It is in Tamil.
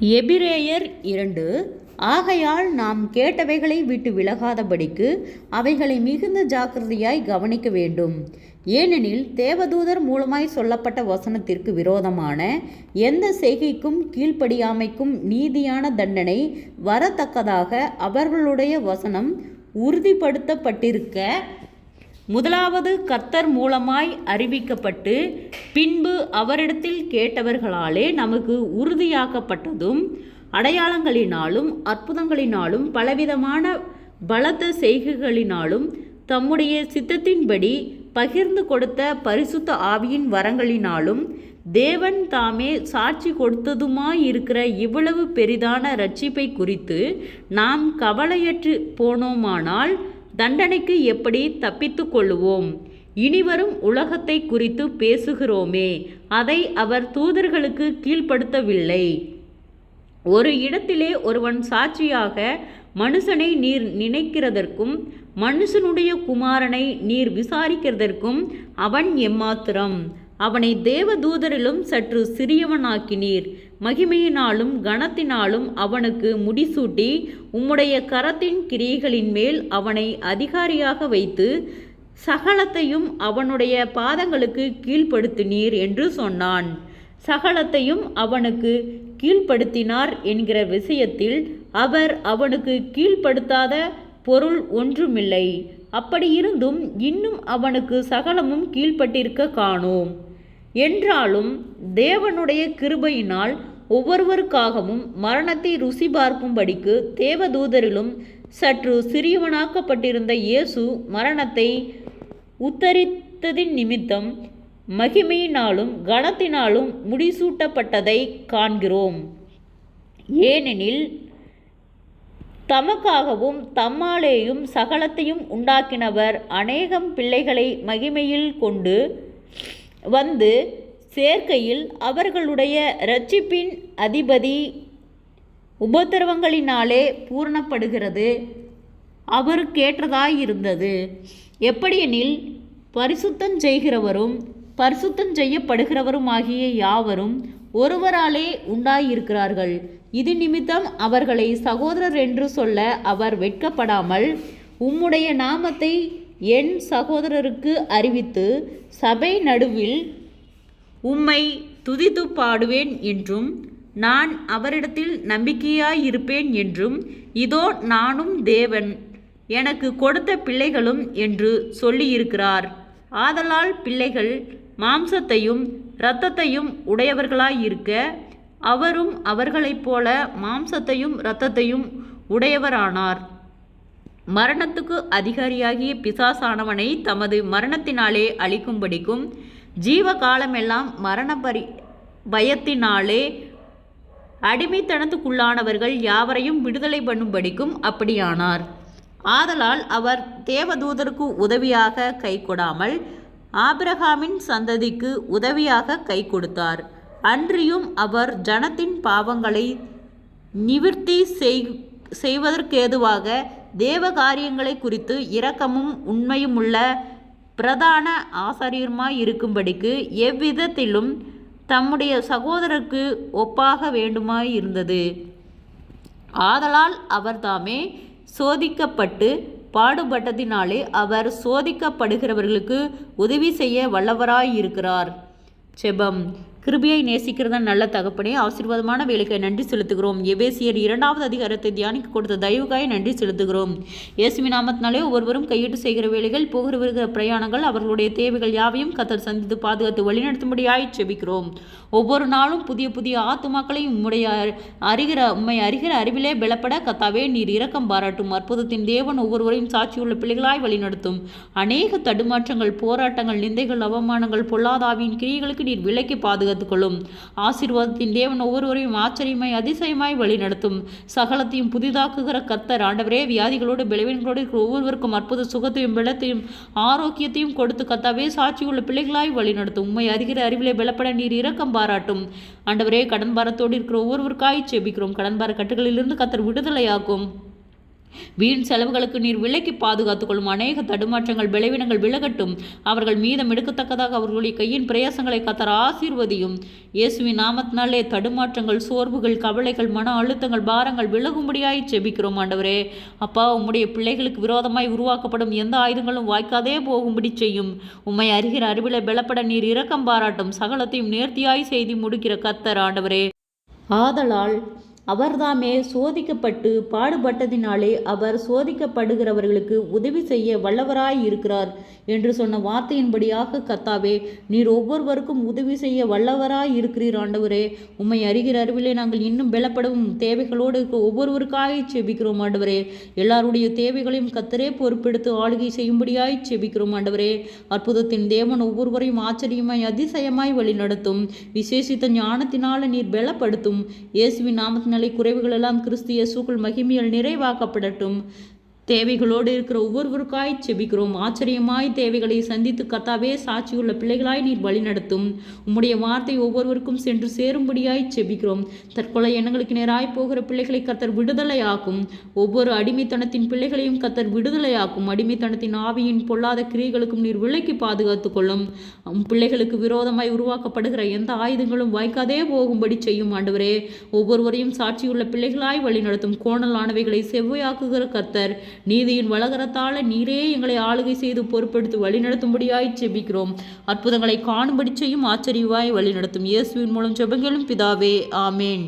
எபிரேயர் இரண்டு ஆகையால் நாம் கேட்டவைகளை விட்டு விலகாதபடிக்கு அவைகளை மிகுந்த ஜாக்கிரதையாய் கவனிக்க வேண்டும். ஏனெனில் தேவதூதர் மூலமாய் சொல்லப்பட்ட வசனத்திற்கு விரோதமான எந்த செய்கைக்கும் கீழ்ப்படியாமைக்கும் நீதியான தண்டனை வரத்தக்கதாக அவர்களுடைய வசனம் உறுதிப்படுத்தப்பட்டிருக்க முதலாவது கர்த்தர் மூலமாய் அறிவிக்கப்பட்டு பின்பு அவரிடத்தில் கேட்டவர்களாலே நமக்கு உறுதியாக்கப்பட்டதும் அடையாளங்களினாலும் அற்புதங்களினாலும் பலவிதமான பலத்த செய்கைகளினாலும் தம்முடைய சித்தத்தின்படி பகிர்ந்து கொடுத்த பரிசுத்த ஆவியின் வரங்களினாலும் தேவன் தாமே சாட்சி கொடுத்ததுமாயிருக்கிற இவ்வளவு பெரிதான ரட்சிப்பை குறித்து நாம் கவலையற்று போனோமானால் தண்டனைக்கு எப்படி தப்பித்து கொள்ளுவோம்? இனிவரும் உலகத்தை குறித்து பேசுகிறோமே. அதை அவர் தூதர்களுக்கு கீழ்ப்படுத்தவில்லை. ஒரு இடத்திலே ஒருவன் சாட்சியாக மனுஷனை நீர் நினைக்கிறதற்கும் மனுஷனுடைய குமாரனை நீர் விசாரிக்கிறதற்கும் அவன் எம்மாத்திரம். அவனை தேவதூதரிலும் சற்று சிறியவனாக்கினீர். மகிமையினாலும் கனத்தினாலும் அவனுக்கு முடிசூட்டி உம்முடைய கரத்தின் கிரியைகளின் மேல் அவனை அதிகாரியாக வைத்து சகலத்தையும் அவனுடைய பாதங்களுக்கு கீழ்ப்படுத்தினீர் என்று சொன்னான். சகலத்தையும் அவனுக்கு கீழ்ப்படுத்தினார் என்கிற விஷயத்தில் அவர் அவனுக்கு கீழ்ப்படுத்தாத பொருள் ஒன்றுமில்லை. அப்படியிருந்தும் இன்னும் அவனுக்கு சகலமும் கீழ்ப்பட்டிருக்க காணோம். என்றாலும் தேவனுடைய கிருபையினால் ஒவ்வொருவருக்காகவும் மரணத்தை ருசி பார்க்கும்படிக்கு தேவதூதரிலும் சற்று சிறியவனாக்கப்பட்டிருந்த இயேசு மரணத்தை உத்தரித்ததின் நிமித்தம் மகிமையினாலும் கனத்தினாலும் முடிசூட்டப்பட்டதை காண்கிறோம். ஏனெனில் தமக்காகவும் தம்மாலேயும் சகலத்தையும் உண்டாக்கினவர் அநேகம் பிள்ளைகளை மகிமையில் கொண்டு வந்து சேர்க்கையில் அவர்களுடைய ரட்சிப்பின் அதிபதி உபத்திரவங்களினாலே பூரணப்படுகிறது. அவருக்கேற்றதாயிருந்தது. எப்படியெனில் பரிசுத்தம் செய்கிறவரும் பரிசுத்தம் செய்யப்படுகிறவருமாகிய யாவரும் ஒருவராலே உண்டாயிருக்கிறார்கள். இது நிமித்தம் அவர்களை சகோதரர் என்று சொல்ல அவர் வெட்கப்படாமல் உம்முடைய நாமத்தை என் சகோதரருக்கு அறிவித்து சபை நடுவில் உம்மை துதித்து பாடுவேன் என்றும் நான் அவரிடத்தில் நம்பிக்கையாயிருப்பேன் என்றும் இதோ நானும் தேவன் எனக்கு கொடுத்த பிள்ளைகளும் என்று சொல்லியிருக்கிறார். ஆதலால் பிள்ளைகள் மாம்சத்தையும் இரத்தத்தையும் உடையவர்களாயிருக்க அவரும் அவர்களைப் போல மாம்சத்தையும் இரத்தத்தையும் உடையவரானார். மரணத்துக்கு அதிகாரியாகிய பிசாசானவனை தமது மரணத்தினாலே அழிக்கும்படிக்கும் ஜீவ காலமெல்லாம் மரண பரி பயத்தினாலே அடிமைத்தனத்துக்குள்ளானவர்கள் யாவரையும் விடுதலை பண்ணும்படிக்கும் அப்படியானார். ஆதலால் அவர் தேவதூதருக்கு உதவியாக கை கொடாமல் ஆபிரகாமின் சந்ததிக்கு உதவியாக கை கொடுத்தார். அன்றியும் அவர் ஜனத்தின் பாவங்களை நிவிற்த்தி செய் செய்வதற்கேதுவாக தேவ காரியங்களை குறித்து இரக்கமும் உண்மையுமுள்ள பிரதான ஆசாரியருமாய் இருக்கும்படிக்கு எவ்விதத்திலும் தம்முடைய சகோதரருக்கு ஒப்பாக வேண்டுமாய் இருந்தது. ஆதலால் அவர் தாமே சோதிக்கப்பட்டு பாடுபட்டதினாலே அவர் சோதிக்கப்படுகிறவர்களுக்கு உதவி செய்ய வல்லவராய் இருக்கிறார். செபம். கிருபியை நேசிக்கிறத நல்ல தகப்பனே ஆசீர்வாதமான வேலைக்கு நன்றி செலுத்துகிறோம். எபேசியர் இரண்டாவது அதிகாரத்தை தியானிக்க கொடுத்த தயவுக்காய் நன்றி செலுத்துகிறோம். இயேசுமி நாமத்தினாலே ஒவ்வொருவரும் கையிட்டு செய்கிற வேலைகள் போகிற வருகிற பிரயாணங்கள் அவர்களுடைய தேவைகள் யாவையும் கத்தர் சந்தித்து பாதுகாத்து வழிநடத்தும்படியாய் செபிக்கிறோம். ஒவ்வொரு நாளும் புதிய புதிய ஆத்துமாக்களை உம்முடைய அறிகிற உம்மை அறிகிற அறிவிலே பலப்பட கத்தாவே நீர் இரக்கம் பாராட்டும். அற்புதத்தின் தேவன் ஒவ்வொருவரையும் சாட்சியுள்ள பிள்ளைகளாய் வழிநடத்தும். அநேக தடுமாற்றங்கள் போராட்டங்கள் நிந்தைகள் அவமானங்கள் பொல்லாதாவின் கிரியைகளுக்கு நீர் விலைக்கு பாதுகாத்து கொள்ளும் ஆசீர்வாதத்தின் தேவன் ஒவ்வொருவரையும் ஆச்சரியமாய் அதிசயமாய் வழிநடத்தும். சகலத்தையும் புதிதாக்குகிற கர்த்தர் ஆண்டவரே வியாதிகளோடு பலவீனங்களோடு இருக்கிற ஒவ்வொருவருக்கும் அற்புத சுகத்தையும் பலத்தையும் ஆரோக்கியத்தையும் கொடுத்து கத்தாவே சாட்சியுள்ள பிள்ளைகளாய் வழிநடத்தும். உண்மை அறிகிற அறிவிலே பலப்பட நீர் இரக்கம் பாராட்டும். ஆண்டவரே கடன் பாரத்தோடு இருக்கிற ஒவ்வொருவருக்காய் செபிக்கிறோம். கடன் பார கட்டுகளிலிருந்து கத்தர் விடுதலையாக்கும் வீண் செலவுகளுக்கு நீர் விலைக்கு பாதுகாத்துக் கொள்ளும் அநேக தடுமாற்றங்கள் விளைவினங்கள் விலகட்டும். அவர்கள் மீதம் எடுக்கத்தக்கதாக அவர்களுடைய கையின் பிரயாசங்களை கத்தர் ஆசீர்வதியும். இயேசுவின் நாமத்தினாலே தடுமாற்றங்கள் சோர்வுகள் கவலைகள் மன அழுத்தங்கள் பாரங்கள் விலகும்படியாய் செபிக்கிறோம் ஆண்டவரே. அப்பா உம்முடைய பிள்ளைகளுக்கு விரோதமாய் உருவாக்கப்படும் எந்த ஆயுதங்களும் வாய்க்காதே போகும்படி செய்யும். உம்மை அறிகிற அறிவில பலப்பட நீர் இரக்கம் பாராட்டும். சகலத்தையும் நேர்த்தியாய் செய்தி முடிக்கிற கத்தர் ஆண்டவரே. ஆதலால் அவர்தாமே சோதிக்கப்பட்டு பாடுபட்டதினாலே அவர் சோதிக்கப்படுகிறவர்களுக்கு உதவி செய்ய வல்லவராய் இருக்கிறார் என்று சொன்ன வார்த்தையின்படியாக கத்தாவே நீர் ஒவ்வொருவருக்கும் உதவி செய்ய வல்லவராய் இருக்கிறீர் ஆண்டவரே. உம்மை அறிகிற அறிவிலே நாங்கள் இன்னும் பலப்படவும் தேவைகளோடு இருக்க ஒவ்வொருவருக்காக செபிக்கிறோம் ஆண்டவரே. எல்லாருடைய தேவைகளையும் கத்தரே பொறுப்பெடுத்து ஆளுகை செய்யும்படியாய் செபிக்கிறோம் ஆண்டவரே. அற்புதத்தின் தேவன் ஒவ்வொருவரையும் ஆச்சரியமாய் அதிசயமாய் வழிநடத்தும். விசேஷித்த ஞானத்தினால நீர் பலப்படுத்தும். இயேசுவின் நாமத்தினால் குறைவுகள் குறைவுகளெல்லாம் கிறிஸ்து இயேசுக்குள் மகிமையில் நிறைவாக்கப்படட்டும். தேவைகளோடு இருக்கிற ஒவ்வொருவருக்காய் செபிக்கிறோம். ஆச்சரியமாய் தேவைகளை சந்தித்து கத்தாவே சாட்சியுள்ள பிள்ளைகளாய் நீர் வழிநடத்தும் உம்முடைய வார்த்தை ஒவ்வொருவருக்கும் சென்று சேரும்படியாய் செபிக்கிறோம். தற்கொலை எண்ணங்களுக்கு நேராய் போகிற பிள்ளைகளை கத்தர் விடுதலையாக்கும். ஒவ்வொரு அடிமைத்தனத்தின் பிள்ளைகளையும் கத்தர் விடுதலையாக்கும். அடிமைத்தனத்தின் ஆவியின் பொல்லாத கிரியைகளுக்கும் நீர் விலைக்கு பாதுகாத்துக் கொள்ளும். பிள்ளைகளுக்கு விரோதமாய் உருவாக்கப்படுகிற எந்த ஆயுதங்களும் வாய்க்காதே போகும்படி செய்யும் ஆண்டவரே. ஒவ்வொருவரையும் சாட்சியுள்ள பிள்ளைகளாய் வழிநடத்தும் கோணலானவைகளை செவ்வையாக்குகிற கர்த்தர் நீதியின் வளகரத்தால நீரே எங்களை ஆளுகை செய்து பொறுப்பெடுத்து வழிநடத்தும்படியாய் செபிக்கிறோம். அற்புதங்களை காணும்படி செய்யும் ஆச்சரியவாய் வழிநடத்தும் இயேசுவின் மூலம் செபங்களும் பிதாவே ஆமேன்.